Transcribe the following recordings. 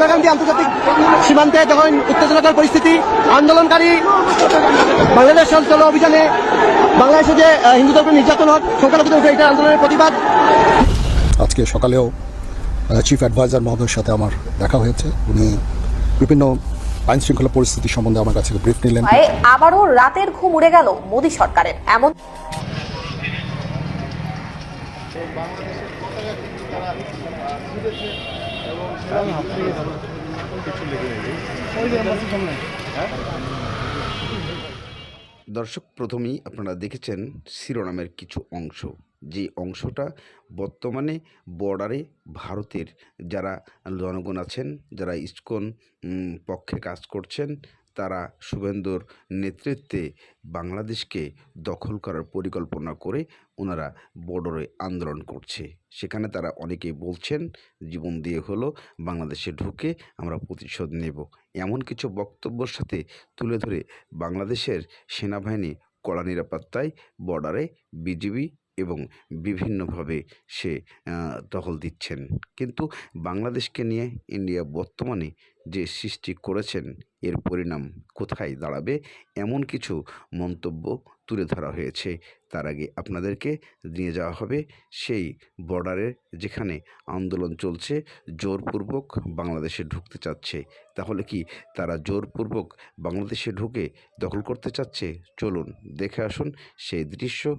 হালকাকান্দি আন্তর্জাতিক সীমান্তে যখন উত্তেজনাকর পরিস্থিতি আন্দোলনকারী বাংলাদেশ চলো অভিযানে বাংলাদেশে যে আহ, হিন্দুদের নির্যাতন হোক সংখ্যালঘুদের উপরে এটা আন্দোলনের প্রতিবাদ। আজকে সকালেও চিফ অ্যাডভাইজার মহোদয়ের সাথে আমার দেখা হয়েছে। উনি বিভিন্ন আইন শৃঙ্খলা পরিস্থিতি সম্বন্ধে আমার কাছে ব্রিফ নিলেন। আবারও রাতের ঘুম উড়ে গেল মোদী সরকারের। এমন দর্শক, প্রথমেই আপনারা দেখেছেন শিরোনামের কিছু অংশ। যে অংশটা বর্তমানে বর্ডারে ভারতের যারা জনগণ আছেন, যারা ইস্কন পক্ষে কাজ করছেন তারা শুভেন্দুর নেতৃত্বে বাংলাদেশকে দখল করার পরিকল্পনা করে ওনারা বর্ডারে আন্দোলন করছে। সেখানে তারা অনেকেই বলছেন, জীবন দিয়ে হলো, বাংলাদেশে ঢুকে আমরা প্রতিশোধ নেব। এমন কিছু বক্তব্যের সাথে তুলে ধরে বাংলাদেশের সেনাবাহিনী কড়া নিরাপত্তায় বর্ডারে বিজিবি এবং বিভিন্নভাবে সে দখল দিচ্ছেন। কিন্তু বাংলাদেশকে নিয়ে ইন্ডিয়া বর্তমানে যে সৃষ্টি করেছেন, এর পরিণাম কোথায় দাঁড়াবে? এমন কিছু মন্তব্য তুলে ধরা হয়েছে। তার আগে আপনাদেরকে নিয়ে যাওয়া হবে সেই বর্ডারে যেখানে আন্দোলন চলছে, জোরপূর্বক বাংলাদেশে ঢুকতে চাচ্ছে। তাহলে কি তারা জোরপূর্বক বাংলাদেশে ঢুকে দখল করতে চাচ্ছে? চলুন দেখে আসুন সেই দৃশ্য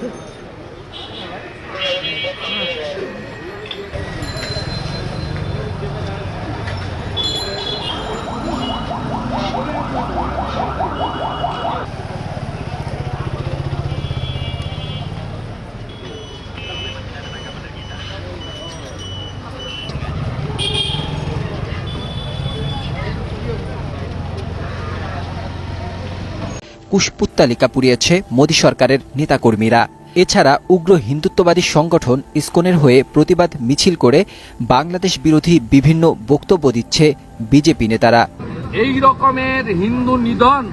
Yeah. কুশপুত্তালিকা পুড়িয়েছে মোদী সরকারের নেতাকর্মীরা। এছাড়া উগ্র হিন্দুত্ববাদী সংগঠন ইসকনের হয়ে প্রতিবাদ মিছিল করে বাংলাদেশ বিরোধী বিভিন্ন বক্তব্য দিচ্ছে বিজেপি নেতারা। এই রকমের হিন্দু নিধন,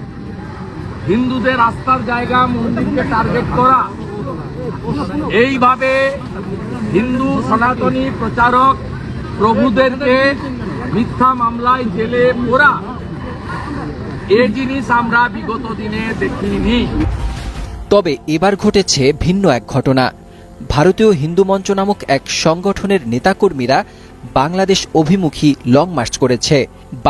হিন্দুদের আস্থার জায়গা মন্দিরকে টার্গেট করা, এইভাবে হিন্দু সনাতনী প্রচারক প্রভুদেরকে মিথ্যা মামলায় জেলে পোরা এ জিনিস আমরা বিগত দিনে দেখিনি। তবে এবার ঘটেছে ভিন্ন এক ঘটনা। ভারতীয় হিন্দু মঞ্চ নামক এক সংগঠনের নেতাকর্মীরা বাংলাদেশ অভিমুখী লং মার্চ করেছে।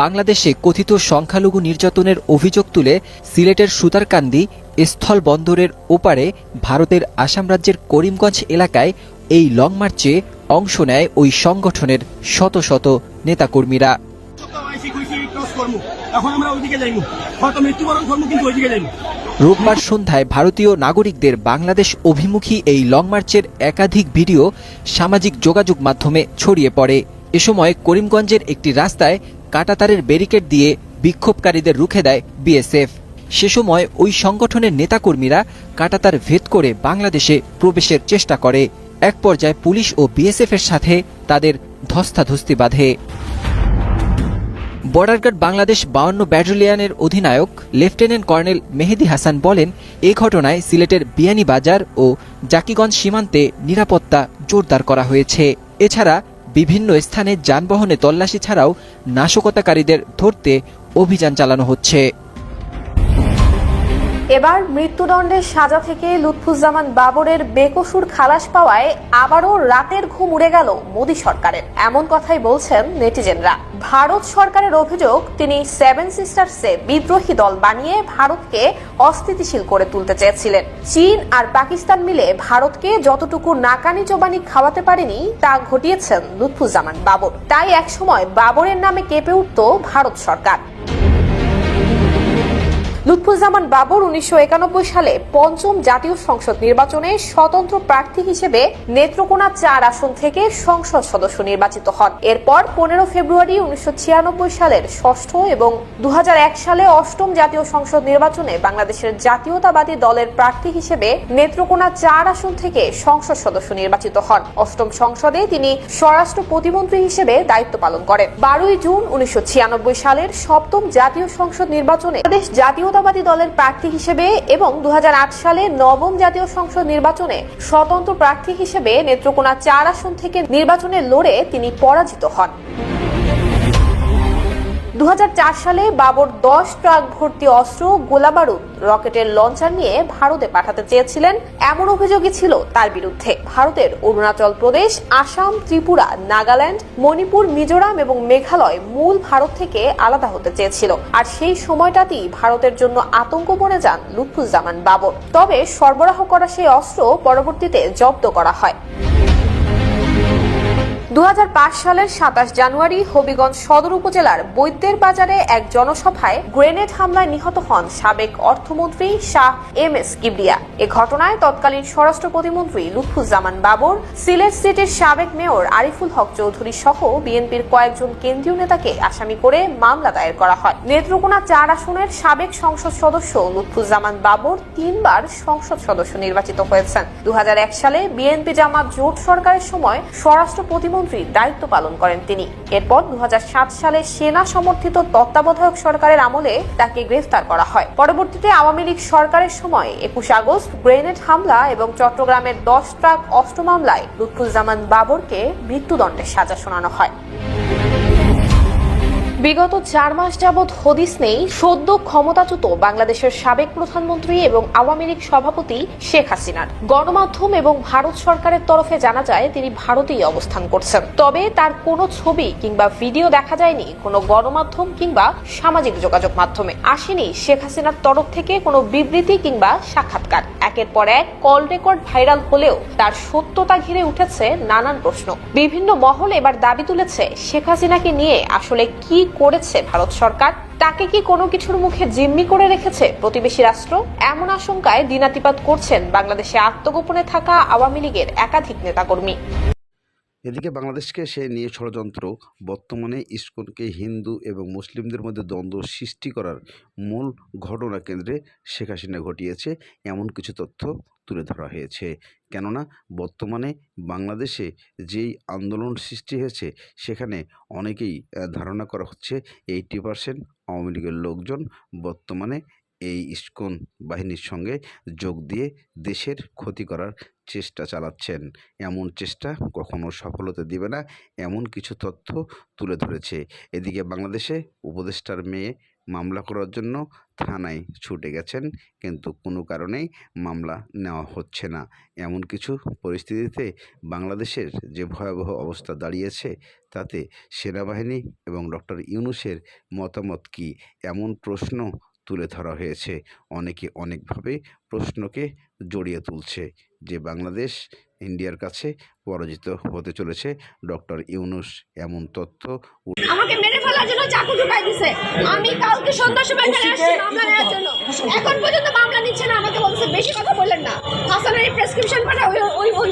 বাংলাদেশে কথিত সংখ্যালঘু নির্যাতনের অভিযোগ তুলে সিলেটের সুতারকান্দি স্থল বন্দরের ওপারে ভারতের আসাম রাজ্যের করিমগঞ্জ এলাকায় এই লং মার্চে অংশ নেয় ওই সংগঠনের শত শত নেতাকর্মীরা। এখন আমরা ওইদিকে যাইব হয়তো মৃত্যুবরণ কিন্তু ওইদিকে যাইব রোববার সন্ধ্যায় ভারতীয় নাগরিকদের বাংলাদেশ অভিমুখী এই লং মার্চের একাধিক ভিডিও সামাজিক যোগাযোগ মাধ্যমে ছড়িয়ে পড়ে। এ সময় করিমগঞ্জের একটি রাস্তায় কাটাতারের ব্যারিকেড দিয়ে বিক্ষোভকারীদের রুখে দেয় বিএসএফ। সে সময় ওই সংগঠনের নেতাকর্মীরা কাটাতার ভেদ করে বাংলাদেশে প্রবেশের চেষ্টা করে। এক পর্যায়ে পুলিশ ও বিএসএফ এর সাথে তাদের ধস্তাধস্তি বাঁধে। বর্ডার গার্ড বাংলাদেশ বাউন্ন ব্যাটালিয়নের অধিনায়ক লেফটেন্যান্ট কর্নেল মেহেদি হাসান বলেন, এ ঘটনায় সিলেটের বিয়ানীবাজার ও জাকিগঞ্জ সীমান্তে নিরাপত্তা জোরদার করা হয়েছে। এছাড়া বিভিন্ন স্থানে যানবাহনে তল্লাশি ছাড়াও নাশকতাকারীদের ধরতে অভিযান চালানো হচ্ছে। এবার মৃত্যুদণ্ডের সাজা থেকে লুৎফুজ্জামান বাবরের বেকসুর খালাস পাওয়ায় আবারও রাতের ঘুম উড়ে গেল মোদী সরকারের। এমন কথাই বলছেন নেটিজেনরা। ভারত সরকারের অভিযোগ, তিনি সেভেন সিস্টার্সে বিদ্রোহী দল বানিয়ে ভারতকে অস্থিতিশীল করে তুলতে চেয়েছিলেন। চীন আর পাকিস্তান মিলে ভারতকে যতটুকু নাকানি চোবানি খাওয়াতে পারেনি, তা ঘটিয়েছেন লুৎফুজ্জামান বাবর। তাই একসময় বাবরের নামে কেঁপে উঠত ভারত সরকার। লুৎফুজ্জামান বাবর উনিশশো একানব্বই সালে পঞ্চম জাতীয় সংসদ নির্বাচনে স্বতন্ত্র প্রার্থী হিসেবে নেত্রকোনা চার আসন থেকে সংসদ সদস্য নির্বাচিত হন। এরপর পনেরো ফেব্রুয়ারি উনিশশো ছিয়ানব্বই সালের ষষ্ঠ এবং দুহাজার এক সালে অষ্টম জাতীয় সংসদ নির্বাচনে বাংলাদেশের জাতীয়তাবাদী দলের প্রার্থী হিসেবে নেত্রকোনা চার আসন থেকে সংসদ সদস্য নির্বাচিত হন। অষ্টম সংসদে তিনি স্বরাষ্ট্র প্রতিমন্ত্রী হিসেবে দায়িত্ব পালন করেন। বারোই জুন উনিশশো ছিয়ানব্বই সালের সপ্তম জাতীয় সংসদ নির্বাচনে বাংলাদেশ জাতীয়তাবাদী দলের প্রার্থী হিসেবে এবং দু হাজার আট সালে নবম জাতীয় সংসদ নির্বাচনে স্বতন্ত্র প্রার্থী হিসেবে নেত্রকোনা চার আসন থেকে নির্বাচনে লড়ে তিনি পরাজিত হন। দু হাজার চার সালে বাবর দশ ট্রাক ভর্তি অস্ত্র গোলাবারুদ রকেটের লঞ্চার নিয়ে ভারতে পাঠাতে চেয়েছিলেন। এমন অভিযোগই ছিল তার বিরুদ্ধে। ভারতের অরুণাচল প্রদেশ, আসাম, ত্রিপুরা, নাগাল্যান্ড, মণিপুর, মিজোরাম এবং মেঘালয় মূল ভারত থেকে আলাদা হতে চেয়েছিল। আর সেই সময়টাতেই ভারতের জন্য আতঙ্ক বনে যান লুৎফুজ্জামান বাবর। তবে সরবরাহ করা সেই অস্ত্র পরবর্তীতে জব্দ করা হয়। দু হাজার পাঁচ সালের সাতাশ জানুয়ারি হবিগঞ্জ সদর উপজেলার বৈদ্যের বাজারে এক জনসভায় গ্রেনেড হামলায় নিহত হন সাবেক অর্থমন্ত্রী শাহ এম এস কিবরিয়া। এ ঘটনায় তৎকালীন স্বরাষ্ট্র প্রতিমন্ত্রী লুৎফুজ্জামান বাবর, সিলেট সিটির সাবেক মেয়র আরিফুল হক চৌধুরী সহ বিএনপির কয়েকজন কেন্দ্রীয় নেতাকে আসামি করে মামলা দায়ের করা হয়। নেত্রকোনা চার আসনের সাবেক সংসদ সদস্য লুৎফুজ্জামান বাবর তিনবার সংসদ সদস্য নির্বাচিত হয়েছেন। দু হাজার এক সালে বিএনপি জামাত জোট সরকারের সময় স্বরাষ্ট্র প্রতিমন্ত্রীর দায়িত্ব পালন করেন তিনি। এরপর দু হাজার সাত সালে সেনা সমর্থিত তত্ত্বাবধায়ক সরকারের আমলে তাকে গ্রেফতার করা হয়। পরবর্তীতে আওয়ামী লীগ সরকারের সময় একুশ আগস্ট গ্রেনেড হামলা এবং চট্টগ্রামের দশ ট্রাক অস্ত্র মামলায় লুৎফুজ্জামান বাবরকে মৃত্যুদণ্ডের সাজা শোনানো হয়। বিগত চার মাস যাবৎ হদিস নেই, সদ্য ক্ষমতাচ্যুত বাংলাদেশের সাবেক প্রধানমন্ত্রী এবং আওয়ামী লীগ সভাপতি শেখ হাসিনার। গণমাধ্যম এবং ভারত সরকারের তরফে জানা যায়, তিনি ভারতেই অবস্থান করছেন। তবে তার কোনো ছবি কিংবা ভিডিও দেখা যায়নি কোনো গণমাধ্যম কিংবা সামাজিক যোগাযোগ মাধ্যমে। আসেনি শেখ হাসিনার তরফ থেকে কোনো বিবৃতি কিংবা সাক্ষাৎকার। একের পর এক কল রেকর্ড ভাইরাল হলেও তার সত্যতা ঘিরে উঠেছে নানান প্রশ্ন। বিভিন্ন মহল এবার দাবি তুলেছে, শেখ হাসিনাকে নিয়ে আসলে কি করেছে ভারত সরকার? তাকে কি কোনো কিছুর মুখে জিম্মি করে রেখেছে প্রতিবেশী রাষ্ট্র? এমন আশঙ্কায় দিনাতিপাত করছেন বাংলাদেশে আত্মগোপনে থাকা আওয়ামী লীগের একাধিক নেতাকর্মী। এদিকে বাংলাদেশকে সে নিয়ে ষড়যন্ত্র, বর্তমানে ইস্কনকে হিন্দু এবং মুসলিমদের মধ্যে দ্বন্দ্ব সৃষ্টি করার মূল ঘটনা কেন্দ্রে শেখ হাসিনা ঘটিয়েছে, এমন কিছু তথ্য তুলে ধরা হয়েছে। কেননা, বর্তমানে বাংলাদেশে যেই আন্দোলন সৃষ্টি হয়েছে, সেখানে অনেকেই ধারণা করা হচ্ছে এইটি পার্সেন্ট আওয়ামী লীগের লোকজন বর্তমানে এই ইস্কন বাহিনীর সঙ্গে যোগ দিয়ে দেশের ক্ষতি করার চেষ্টা চালাচ্ছেন। এমন চেষ্টা কখনো সফলতা দিবে না। এমন কিছু তথ্য তুলে ধরেছে। এদিকে বাংলাদেশে উপদেষ্টার মেয়ে মামলা করার জন্য থানায় ছুটে গেছেন, কিন্তু কোনো কারণেই মামলা নেওয়া হচ্ছে না। এমন কিছু পরিস্থিতিতে বাংলাদেশের যে ভয়াবহ অবস্থা দাঁড়িয়েছে, তাতে সেনাবাহিনী এবং ডক্টর ইউনুসের মতামত কি? এমন প্রশ্ন তুলে ধরা হয়েছে। অনেকে অনেকভাবে প্রশ্নকে জড়িয়ে তুলছে। যে বাংলাদেশ ইন্ডিয়ার কাছে পরাজিত হতে চলেছে ডক্টর ইউনুস। এমন তথ্য জন্য চাকু ঢুকাই দিছে। আমি কালকে সন্ধ্যার সময় এখানে আসছি মামলা নেওয়ার জন্য। এখন পর্যন্ত মামলা নিচ্ছে না আমাকে বলছে বেশি কথা বললেন না। হাসানের প্রেসক্রিপশন পাঠা ওই ওই ওই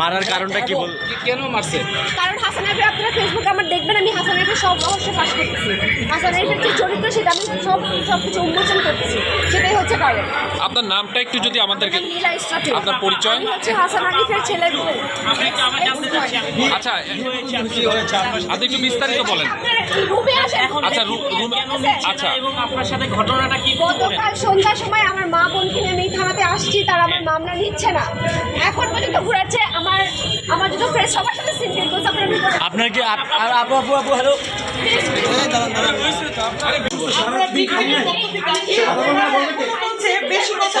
মারার কারণটা কি বল কেন মারছে? কারণ হাসান আরিফের আপনারা ফেসবুকে আমার দেখবেন আমি হাসান আরিফের সব রহস্য ফাঁস করতেছি। হাসান আরিফের যে চরিত্র সেটা আমি সব সব কিছু উন্মোচন করতেছি। সেটাই হচ্ছে কারণ। আপনার নামটা একটু যদি আমাদেরকে আপনার পরিচয়? আমি হচ্ছে হাসান আরিফের বউ। আচ্ছা আপনি একটু বিস্তারিত বলেন। রুমে আসেন। আচ্ছা রু- রুমে আচ্ছা। গতকাল সন্ধ্যার সময় আমার মা বোনকে নিয়ে আমি এই থানাতে আসছি তারা আমার মামলা নিচ্ছে না। এখন পর্যন্ত ঘুরাচ্ছে আমার আমার যত ফ্রেন্ড সবার সাথে করছে আপনার কি আর আপু আপু আপু হ্যালো বেশি কথা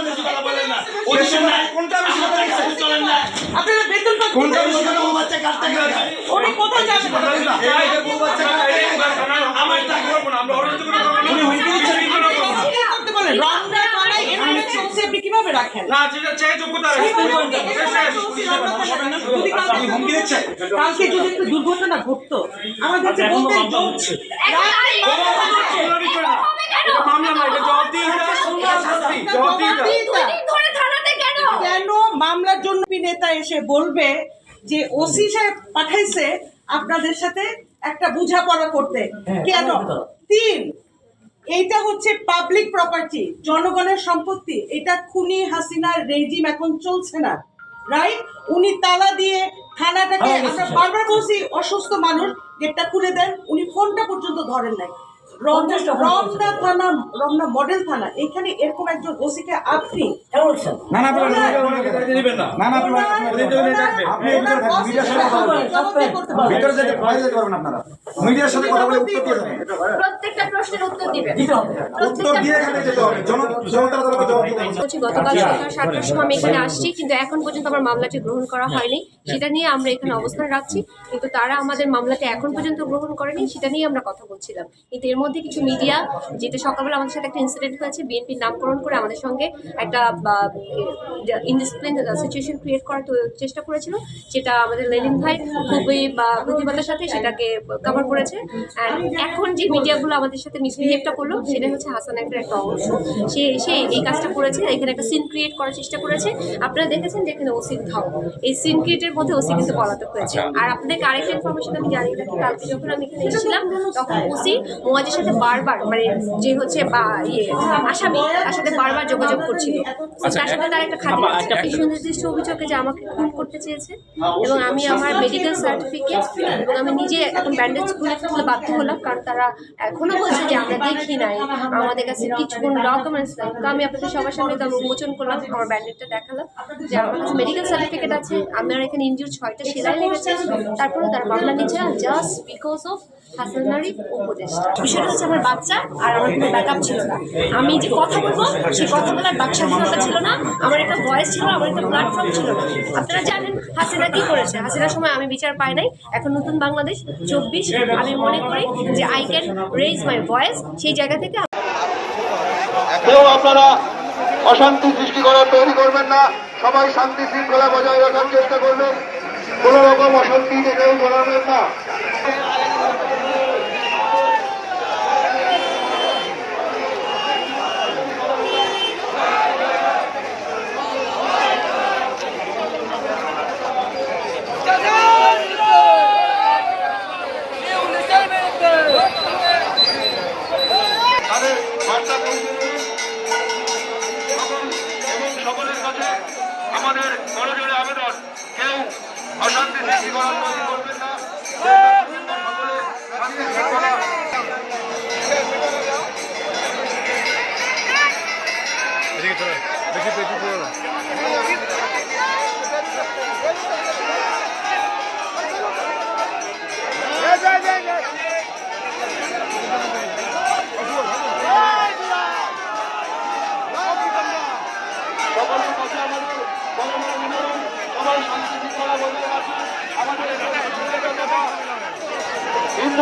ওসি কেন কোনটা বেশি কথা আপনারা বেতন পাচ্ছেন কোনটা বেশি কথা উনি কোথায় যাবেন আমার টাকা করব না আমরা অরণ্য করে উনি হুমকি দিচ্ছেন এই জন্য করতে বলেন রমজান মানায় এমএলএ ওসি আপনি কীভাবে রাখেন না যেটা চাই যোগ্যতা আছে কালকে হুমকি দিচ্ছে কালকে যদি একটু দুর্ঘটনা ঘটতো মামলা এটা জবাব দিয়ে কেন? কেন মামলার জন্য নেতা এসে বলবে যে ওসি সাহেব পাঠাইছে আপনাদের সাথে একটা বোঝাপড়া করতে? কেন? তিন এইটা হচ্ছে পাবলিক প্রপার্টি জনগণের সম্পত্তি। এটা খুনি হাসিনার রেজিম এখন চলছে না রাইট উনি তালা দিয়ে থানাটাকে আমরা বারবার বলছি অসুস্থ মানুষ গেটটা খুলে দেন। উনি ফোনটা পর্যন্ত ধরেন নাই। রমনা রমনা থানা রমনা মডেল থানা। এখানে এরকম একজন ওসিকে আপনি না না আপনি ওনাকে দায়িত্ব দিবেন না। না না আপনি দায়িত্ব দিলে থাকবে। আপনি এদিকে থাকবেন মিডিয়ার সাথে কথা ভিতরে যেতে পারবেন আপনারা। মিডিয়ার সাথে কথা বলে উত্তর দিয়ে যাবেন প্রত্যেকটা প্রশ্নের উত্তর দিবেন। উত্তর দিয়ে এখানে যেতে হবে। জন জনতার জবাব দিতে গতকাল সকাল সাতটার সময় আমি এখানে আসছি কিন্তু এখন পর্যন্ত আমার মামলাটি গ্রহণ করা হয়নি। সেটা নিয়ে আমরা এখানে অবস্থান রাখছি। কিন্তু তারা আমাদের মামলাটি এখন পর্যন্ত গ্রহণ করেনি সেটা নিয়ে আমরা কথা বলছিলাম। কিন্তু এর মধ্যে কিছু মিডিয়া যেটা সকালবেলা আমাদের সাথে একটা ইনসিডেন্ট হয়েছে বিএনপির নামকরণ করে আমাদের সঙ্গে একটা ইনডিসিপ্লিন সিচুয়েশন ক্রিয়েট করার চেষ্টা করেছিল সেটা আমাদের লেনিন ভাই খুবই, বা বুদ্ধিমত্তার সাথে সেটাকে কভার করেছে। এখন যে মিডিয়াগুলো আমাদের সাথে মিসবিহেভটা করল, সেটা হচ্ছে হাসান একটা একটা অংশ। সে এসে এই কাজটা করেছে, এখানে একটা সিন ক্রিয়েট করার চেষ্টা করেছে। আপনারা দেখেছেন যে এখানে ওসি ধাও, এই সিন ক্রিয়েটের মধ্যে ওসি কিন্তু পলাতক হয়েছে। আর আপনাদেরকে আরেকটা ইনফরমেশন আমি জানি রাখি, কালকে যখন আমি এখানে এসেছিলাম, তখন ওসি মোয়াজের সাথে বারবার মানে যে হচ্ছে বা ইয়ে আসামি তার সাথে বারবার যোগাযোগ করছিল। তার সাথে তার একটা আছে এই সুনির্দিষ্ট অভিযোগে যে আমাকে খুন করতে চেয়েছে এবং আমি আমার মেডিকেল সার্টিফিকেট এবং আমি নিজে এখন ব্যান্ডেজ খুলে খুলে বাধ্য হলাম কারণ তারা এখনও বলছে যে আমরা দেখি নাই আমাদের কাছে কিছু কোনো ডকুমেন্টস নাই। তো আমি আপনাদের সবার সামনে তো আমি উন্মোচন করলাম আমার ব্যান্ডেজটা দেখালাম যে আমার কাছে মেডিকেল সার্টিফিকেট আছে আমার এখানে ইনজুর ছয়টা সেলাই লেগেছে তারপরে তার মামলা নিচ্ছে জাস্ট বিকজ অফ হাসানারি উপদেষ্টা। আমার বাচ্চা আর আমার কোনো ব্যাকআপ ছিল না। আমি যে কথা বলব, সেই কথা বলার ছিল না। আমার একটা ভয়েস ছিল, আমার একটা প্ল্যাটফর্ম ছিল। না আপনারা জানেন হাসিনা কি করেছে? হাসিনার সময় আমি বিচার পাই নাই। এখন নতুন বাংলাদেশ, চব্বিশ, আমি মনে করি যে I can raise my voice সেই জায়গা থেকে কেউ আপনারা অশান্তি সৃষ্টি করার তৈরি করবেন না। সবাই শান্তি শৃঙ্খলা বজায় রাখার চেষ্টা করবেন। কোন রকম অশান্তিতে কেউ জড়াবেন না তাদের বার্তা পৌঁছে দিন সকল এবং সকলের কাছে আমাদের বড় জোরে আবেদন কেউ অশান্তি সৃষ্টি করার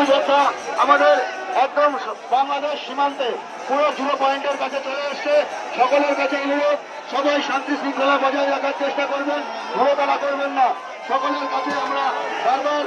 যোদ্ধা আমাদের একদম বাংলাদেশ সীমান্তে পুরো জিরো পয়েন্টের কাছে চলে এসছে। সকলের কাছে অনুরোধ, সবাই শান্তি শৃঙ্খলা বজায় রাখার চেষ্টা করবেন ঘোরতলা করবেন না। সকলের কাছে আমরা বারবার